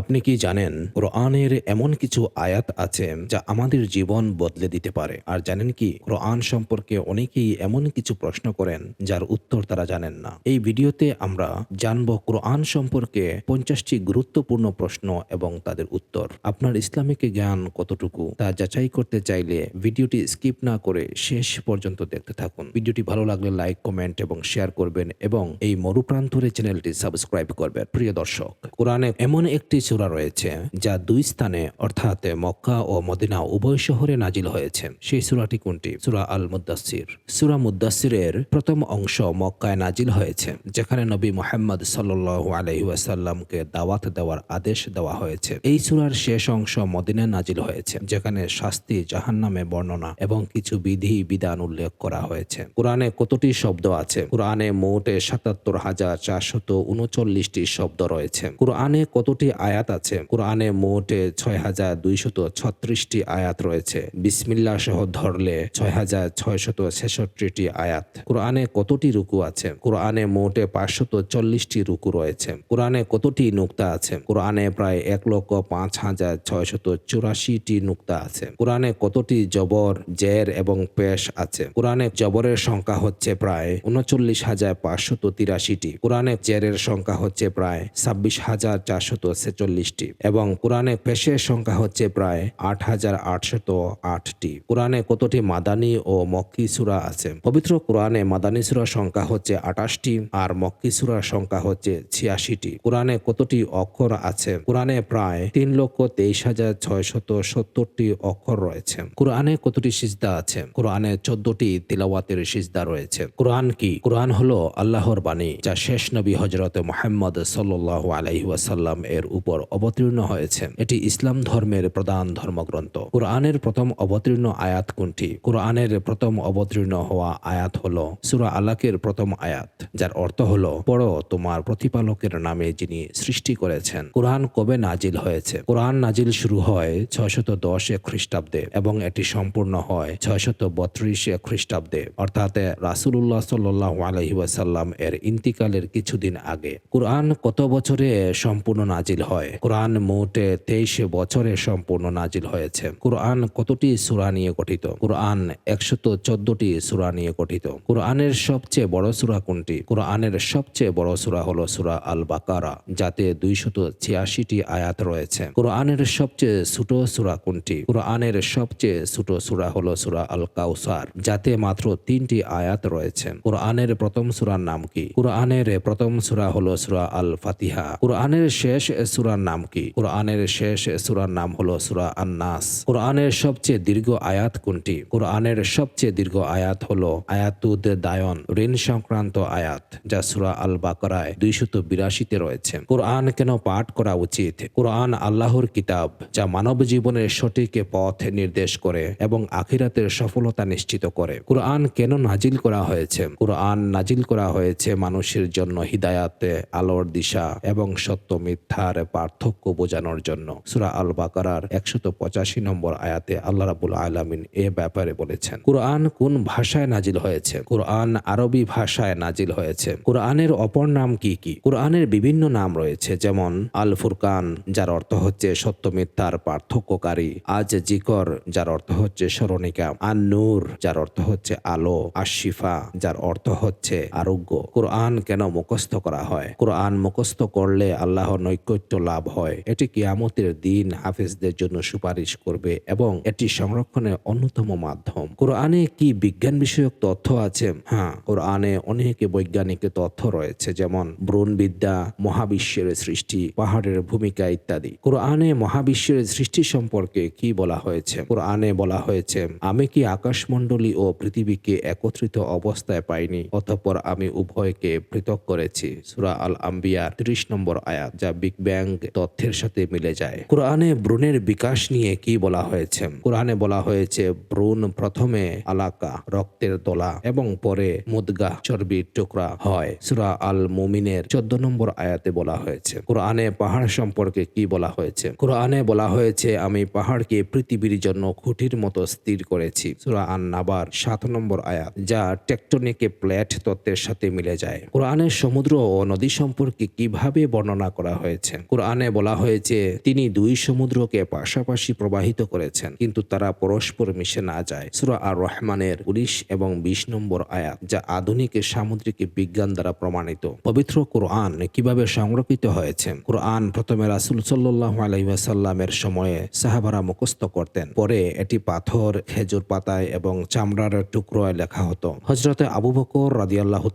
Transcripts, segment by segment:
আপনি কি জানেন, কোরআনের এমন কিছু আয়াত আছে যা আমাদের জীবন বদলে দিতে পারে? আর জানেন কি, কোরআন সম্পর্কে অনেকেই এমন কিছু প্রশ্ন করেন, যার উত্তর তারা জানেন না। এই ভিডিওতে আমরা জানব কোরআন সম্পর্কে পঞ্চাশটি গুরুত্বপূর্ণ প্রশ্ন এবং তাদের উত্তর। আপনার ইসলামিক জ্ঞান কতটুকু, তা যাচাই করতে চাইলে ভিডিওটি স্কিপ না করে শেষ পর্যন্ত দেখতে থাকুন। ভিডিওটি ভালো লাগলে লাইক, কমেন্ট এবং শেয়ার করবেন এবং এই মরুপ্রান্তরে চ্যানেলটি সাবস্ক্রাইব করবেন। প্রিয় দর্শক, কোরআনে এমন একটি সূরা রয়েছে, যা দুই স্থানে, অর্থাৎ মক্কা ও মদিনা উভয় শহরে নাজিল হয়েছে। সেই সূরাটি কোনটি? সূরা আল মুদাসির সূরা মুদাসিরের প্রথম অংশ মক্কায় নাজিল হয়েছে, যেখানে নবী মোহাম্মদ সাল্লাল্লাহু আলাইহি ওয়াসাল্লামকে দাওয়াত দেওয়ার আদেশ দেওয়া হয়েছে। এই সূরার শেষ অংশ মদিনায় নাজিল হয়েছে, যেখানে শাস্তি জাহান্নামে বর্ণনা এবং কিছু বিধি, বিধান উল্লেখ করা হয়েছে। কোরআনে কতটি শব্দ আছে? কোরআনে মোটে সাতাত্তর হাজার চারশত উনচল্লিশটি শব্দ রয়েছে। কোরআনে কতটি আয়াত আছে। কোরআনে মোটে ছয় হাজার দুইশত ছত্রিশটি আয়াত রয়েছে। বিসমিল্লা সহ ধরলে ছয় হাজার ছয়শত ছেষট্টিটি আয়াত। কোরআনে কতটি রুকু আছে? কোরআনে মোটে পাঁচশত চল্লিশটি রুকু রয়েছে। কোরআনে কতটি নুক্তা আছে? কোরআনে প্রায় এক লক্ষ পাঁচ হাজার ছয়শত চুরাশিটি নুক্তা আছে। কোরআনে কতটি জবর, জের এবং পেশ আছে? কোরআনে জবরের সংখ্যা হচ্ছে প্রায় উনচল্লিশ হাজার পাঁচশত তিরাশিটি। কোরআনে জেরের সংখ্যা হচ্ছে প্রায় ছাব্বিশ হাজার চারশত ছেচল্লিশটি এবং কোরআনে পেশের সংখ্যা হচ্ছে প্রায় আট হাজার আটশত আটটি। কোরআনে কতটি মাদানী ও মক্কি সুরা আছে? পবিত্র কোরআনে মাদানী সুরার সংখ্যা হচ্ছে আটাশটি আর মক্কি সুরার সংখ্যা হচ্ছে ছিয়াশিটি। কোরআনে কতটি অক্ষর আছে? কোরআনে প্রায় তিন লক্ষ তেইশ হাজার ছয়শত সত্তরটি অক্ষর রয়েছে। কোরআনে কতটি সিজদা আছে? কোরআনে চোদ্দটি তিলাওয়াতের সিজদা রয়েছে। কোরআন কি? কোরআন হলো আল্লাহর বাণী যা শেষ নবী হজরত মোহাম্মদ সাল্লাহ আলাইহি ওয়াসাল্লাম এর উপর অবতীর্ণ হয়েছে। এটি ইসলাম ধর্মের প্রধান ধর্মগ্রন্থ। কোরআনের প্রথম অবতীর্ণ আয়াত কোনটি? কোরআনের প্রথম অবতীর্ণ হওয়া আয়াত হল সুরা আলাকের প্রথম আয়াত, যার অর্থ হল, পড়ো তোমার প্রতিপালকের নামে যিনি সৃষ্টি করেছেন। কোরআন কবে নাজিল হয়েছে? কোরআন নাজিল শুরু হয় ছয়শত দশে খ্রিস্টাব্দে এবং এটি সম্পূর্ণ হয় ছয়শত বত্রিশে খ্রিস্টাব্দে। অর্থাৎ রাসুল্লাহ সাল্লাহ আলহি ওয়াসাল্লাম এর ইন্তিকালের কিছুদিন আগে। কোরআন কত বছরে সম্পূর্ণ নাজিল হয়? কোরআন মোটে তেইশে বছরে সম্পূর্ণ নাজিল হয়েছে। কোরআন কতটি সূরা নিয়ে গঠিত? কোরআন একশত চোদ্দটি সূরা নিয়ে গঠিত। কোরআনের সবচেয়ে বড় সূরা কোনটি? কোরআনের সবচেয়ে বড় সূরা হলো সূরা আল বাকারা যাতে দুইশত ছিয়াশিটি আয়াত রয়েছে। কোরআনের সবচেয়ে ছোট সূরা কোনটি? কোরআনের সবচেয়ে ছোট সূরা হলো সূরা আল কাউসার যাতে মাত্র তিনটি আয়াত রয়েছে। কোরআনের প্রথম সুরার নাম কি? কোরআনের প্রথম সূরা হলো সূরা আল ফাতিহা কোরআনের শেষ সূরার নাম কি? কোরআনের শেষ সূরার নাম হলো সূরা আন্নাস। কোরআনের সবচেয়ে দীর্ঘ আয়াত কোনটি? কোরআনের সবচেয়ে দীর্ঘ আয়াত হলো আয়াতুদ দায়ন ঋণ সংক্রান্ত আয়াত, যা সূরা আল বাকরায় দুইশত বিরাশিতে রয়েছে। কোরআন কেন পাঠ করা উচিত? কোরআন আল্লাহর কিতাব, যা মানব জীবনের সঠিক পথ নির্দেশ করে এবং আখিরাতের সফলতা নিশ্চিত করে। কোরআন কেন নাজিল করা হয়েছে? কোরআন নাজিল করা হয়েছে মানুষের জন্য হিদায়াতে, আলোর দিশা এবং সত্য মিথ্যার পার্থক্য বোঝানোর জন্য। সুরা আল বাকারার একশত পঁচাশি নম্বর আয়াতে আল্লাহ রাবুল আলমিন এ ব্যাপারে বলেছেন, কোরআন কোন ভাষায় নাজিল হয়েছে? কোরআন আরবি ভাষায় নাজিল হয়েছে। কোরআনের অপর নাম কি কি? কোরআনের বিভিন্ন নাম রয়েছে, যেমন আল ফুরকান যার অর্থ হচ্ছে সত্য মিথ্যার পার্থক্যকারী আজ জিকর যার অর্থ হচ্ছে স্মরণিকা আন নূর যার অর্থ হচ্ছে আলো আশিফা যার অর্থ হচ্ছে আরোগ্য। কোরআন কেন মুখস্থ করা হয়? কোরআন মুখস্থ করলে আল্লাহ নৈকট্য লাভ হয়। এটি কিয়ামতের দিন হাফেজদের জন্য সুপারিশ করবে এবং এটি সংরক্ষণের অন্যতম মাধ্যম। কোরআনে কি বিজ্ঞান বিষয়ক তথ্য আছে? হ্যাঁ কোরআনে অনেক বৈজ্ঞানিক তথ্য রয়েছে, যেমন ব্রণবিদ্যা, মহাবিশ্বের সৃষ্টি, পাহাড়ের ভূমিকা ইত্যাদি। কোরআনে মহাবিশ্বের সৃষ্টি সম্পর্কে কি বলা হয়েছে? কোরআনে বলা হয়েছে, আমি কি আকাশমণ্ডলী ও পৃথিবীকে একত্রিত অবস্থায় পাইনি, অতঃপর আমি উভয়কে পৃথক করেছি। সুরা আল আম্বিয়ার ত্রিশ নম্বর আয়াত, যা বিগ ব্যাং তথ্যের সাথে মিলে যায়। কোরআনে ব্রণের বিকাশ নিয়ে কি বলা হয়েছে? কোরআনে বলা হয়েছে, ব্রণ প্রথমে আলাকা, রক্তের দলা এবং পরে মুদগা, চর্বির টুকরা হয়। সুরা আল মুমিনের চোদ্দ নম্বর আয়াতে বলা হয়েছে। কোরআনে পাহাড় সম্পর্কে কি বলা হয়েছে? কোরআনে বলা হয়েছে, আমি পাহাড়কে পৃথিবীর জন্য খুঁটির মতো স্থির করেছি। সুরা আন নাবার সাত নম্বর আয়াত, যা টেকটনিকে প্লেট তত্ত্বের সাথে মিলে যায়। কোরআনের সমুদ্র ও নদী সম্পর্কে কীভাবে বর্ণনা করা হয়েছে? কোরআন কোরআনে বলা হয়েছে, তিনি দুই সমুদ্রকে পাশাপাশি প্রবাহিত করেছেন, কিন্তু তারা পরস্পর মিশে না যায়। সুরা আর রহমানের উনিশ এবং বিশ নম্বর আয়াত, যা আধুনিক সামুদ্রিক বিজ্ঞান দ্বারা প্রমাণিত। পবিত্র কোরআন কীভাবে সংরক্ষিত হয়েছে? কোরআন প্রথমে রাসুল সাল্লাহ আলাইসাল্লামের সময়ে সাহাবারা মুখস্থ করতেন। পরে এটি পাথর, খেজুর পাতায় এবং চামড়ার টুকরোয় লেখা হতো। হজরতে আবু বকর রাদিয়াল্লাহু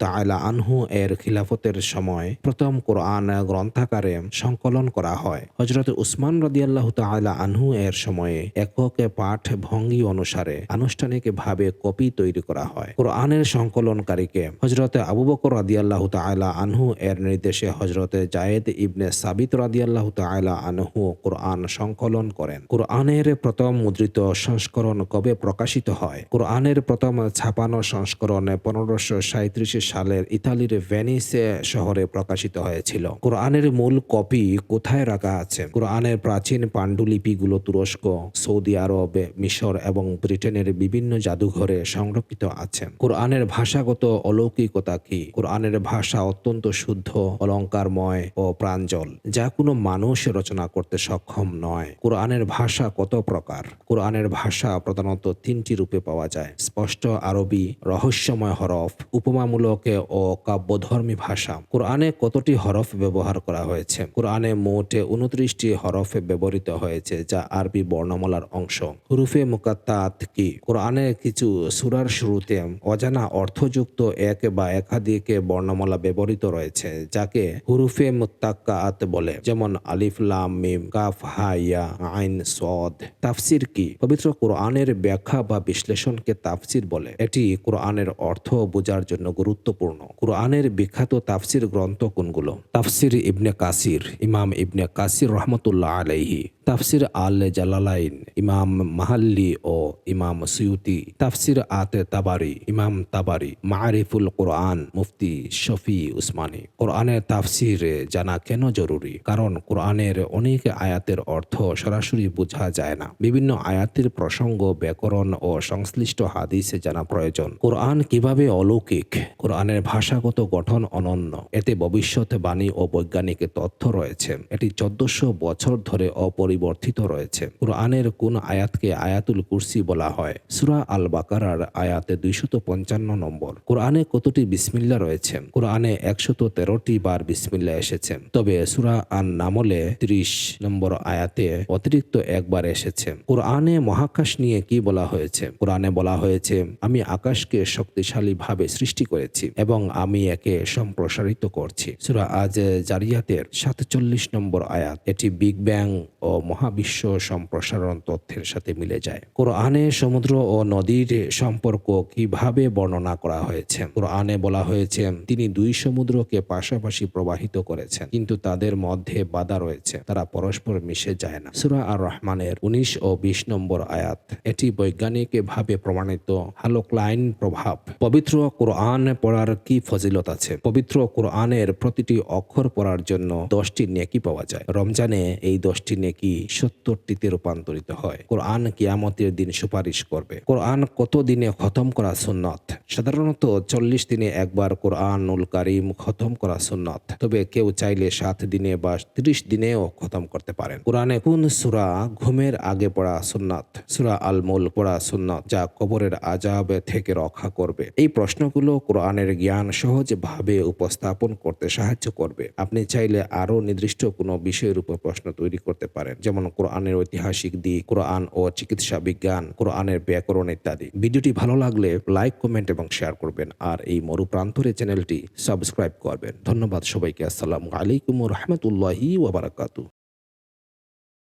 আনহু এর খিলাফতের সময় প্রথম কোরআন গ্রন্থাকারে সংকলন করা হয়। হজরত উসমান রাদিয়াল্লাহু তাআলা আনহু এর সময়ে একক পাঠ ভঙ্গি অনুসারে আনুষ্ঠানিকভাবে কপি তৈরি করা হয়। কোরআনের সংকলনকারীকে হজরতে আবু বকর রাদিয়াল্লাহু তাআলা আনহু এর নির্দেশে হজরতে জায়েদ ইবনে সাবিত রাদিয়াল্লাহু তাআলা আনহু কোরআন সংকলন করেন। কোরআনের প্রথম মুদ্রিত সংস্করণ কবে প্রকাশিত হয়? কোরআনের প্রথম ছাপানো সংস্করণ পনেরোশো সাঁত্রিশ সালের ইতালির ভেনিসে শহরে প্রকাশিত হয়েছিল। কোরআনের মূল কপি কোথায় রাখা আছে? কোরআনের প্রাচীন পাণ্ডুলিপিগুলো তুরস্ক, সৌদি আরব, মিশর এবং ব্রিটেনের বিভিন্ন জাদুঘরে সংরক্ষিত আছে। কোরআনের ভাষাগত অলৌকিকতা কি? কোরআনের ভাষা অত্যন্ত শুদ্ধ, অলঙ্কারময় ও প্রাঞ্জল, যা কোনো মানুষ রচনা করতে সক্ষম নয়। কোরআনের ভাষা কত প্রকার? কোরআনের ভাষা প্রধানত তিনটি রূপে পাওয়া যায়। স্পষ্ট আরবি, রহস্যময় হরফ, উপমামূলক ও কাব্যধর্মী ভাষা। কোরআনে কতটি হরফ ব্যবহার করা হয়েছে? কোরআনে মোটে উনত্রিশটি হরফ ব্যবহৃত হয়েছে, যা আরবি বর্ণমালার অংশ। হুরুফে মুকাত্তাত কি? কোরআনে কিছু সুরার শুরুতে অজানা অর্থযুক্ত এক বা একাধিক বর্ণমালা ব্যবহৃত রয়েছে, যাকে হুরুফে মুত্তাক্কাত বলে। যেমন আলিফ, লাম, মিম, কাফ, হা, ইয়া, আইন, সদ। তাফসির কি? পবিত্র কোরআনের ব্যাখ্যা বা বিশ্লেষণকে তাফসির বলে। এটি কোরআনের অর্থ বোঝার জন্য গুরুত্বপূর্ণ। কোরআনের বিখ্যাত তাফসির গ্রন্থ কোনগুলো? তাফসির ইবনে কাসির, ইমাম ইবনে কাসির রহমতুল্লাহ আলাইহি তাফসির আল জালালাইন ইমাম মাহাল্লি ও ইমাম সুয়ুতি, তাফসির আত তাবারি ইমাম তাবারি, মারিফুল কোরআন, মুফতি শফি উসমানী। কোরআনের তাফসির জানা কেন জরুরি? কারণ কোরআনের অনেক আয়াতের অর্থ সরাসরি বোঝা যায় না। বিভিন্ন আয়াতের প্রসঙ্গ, ব্যাকরণ ও সংশ্লিষ্ট হাদিসে জানা প্রয়োজন। কোরআন কীভাবে অলৌকিক? কোরআনের ভাষাগত গঠন অনন্য। এতে ভবিষ্যৎ বাণী ও বৈজ্ঞানিক তথ্য রয়েছে। এটি চোদ্দশো বছর ধরে অপরিবর্তিত রয়েছে। কোরআনের কোন আয়াতকে আয়াতুল কুরসি বলা হয়। সুরা আল বাকারার আয়াতে দুইশত পঞ্চান্ন নম্বর। কোরআনে কতটি বিসমিল্লা রয়েছে? কোরআনে একশত তেরোটি বার বিসমিল্লা এসেছে। তবে সুরা আন নামলে ত্রিশ নম্বর আয়াতে অতিরিক্ত একবার এসেছে। কোরআনে মহাকাশ নিয়ে কি বলা হয়েছে? কোরআনে বলা হয়েছে, আমি আকাশকে শক্তিশালী ভাবে সৃষ্টি করেছি এবং আমি একে সম্প্রসারিত করছি। সুরা আজ জারিয়াতের সাতচল্লিশ নম্বর আয়াত। এটি বিগ ব্যাং ও মহাবিশ্ব সম্প্রসারণ তথ্যের সাথে মিলে যায়। কোরআনে সমুদ্র ও নদীর সম্পর্ক কীভাবে বর্ণনা করা হয়েছে? কোরআনে বলা হয়েছে, তিনি দুই সমুদ্রকে পাশাপাশি প্রবাহিত করেছেন, কিন্তু তাদের মধ্যে বাধা রয়েছে, তারা পরস্পর মিশে যায় না। সুরা আর রহমানের উনিশ ও বিশ নম্বর আয়াত, এটি বৈজ্ঞানিক ভাবে প্রমাণিত হালোক্লাইন প্রভাব। পবিত্র কোরআন পড়ার কি ফজিলত আছে? পবিত্র কোরআনের প্রতিটি অক্ষর পড়ার জন্য দশটি নেকি পাওয়া যায়। রমজানে এই দশটি নেকি সত্তরটিতে রূপান্তরিত হয়? কোরআন কিয়ামতের দিন সুপারিশ করবে। কোরআন কত দিনে খতম করা সুন্নত? সাধারণত চল্লিশ দিনে একবার কোরআনুল কারিম খতম করা সুন্নত। তবে কেউ চাইলে সাত দিনে বা ত্রিশ দিনেও খতম করতে পারেন। কোরআনে কোন সুরা ঘুমের আগে পড়া সুন্নত? সুরা আল মুল পড়া সুন্নত যা কবরের আজাব থেকে রক্ষা করবে। এই প্রশ্নগুলো কোরআনের জ্ঞান সহজভাবে উপস্থাপন করতে সাহায্য করবে। আপনি চাইলে আরও নির্দিষ্ট কোনো বিষয়ের উপর প্রশ্ন তৈরি করতে পারেন। যেমন কোরআনের ঐতিহাসিক দিক, কোরআন ও চিকিৎসা বিজ্ঞান, কোরআনের ব্যাকরণ ইত্যাদি। ভিডিওটি ভালো লাগলে লাইক, কমেন্ট এবং শেয়ার করবেন। আর এই মরুপ্রান্তরে চ্যানেলটি সাবস্ক্রাইব করবেন। ধন্যবাদ সবাইকে। আসসালামু আলাইকুম রহমতুল্লাহি ওবরাকাতু